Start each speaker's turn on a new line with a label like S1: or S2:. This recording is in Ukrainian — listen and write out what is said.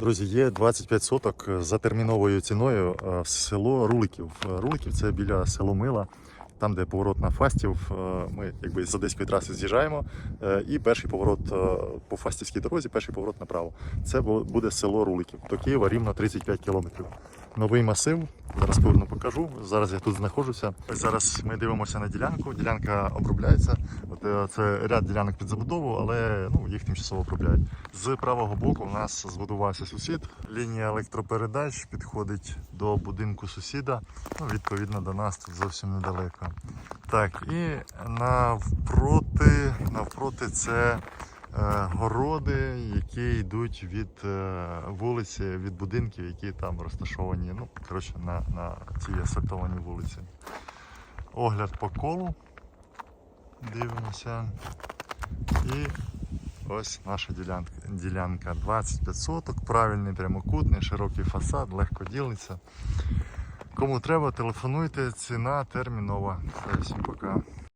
S1: Друзі, є 25 соток за терміновою ціною е, в село Руликів. Е, Руликів це біля село Мила, там, де поворот на Фастів. Е, Ми якби з одеської траси з'їжджаємо. е, І перший поворот е, по Фастівській дорозі, перший поворот направо. Це буде село Руликів. До Києва рівно 35 кілометрів. Новий масив. Зараз поверну покажу. Зараз я тут знаходжуся. Зараз ми дивимося на ділянку. Ділянка обробляється. От е, це ряд ділянок під забудову, але ну, їх тимчасово обробляють. З правого боку у нас збудувався сусід. Лінія електропередач підходить до будинку сусіда. Ну, відповідно, до нас тут зовсім недалеко. Так, і навпроти, навпроти це городи, які йдуть від е, вулиці, від будинків, які там розташовані. Ну, коротше, на, на цій асфальтованій вулиці. Огляд по колу. Дивимося. І ось наша ділянка. Ділянка 25 соток, правильний прямокутний, широкий фасад, легко ділиться. Кому треба, телефонуйте, ціна термінова. Все, всім пока.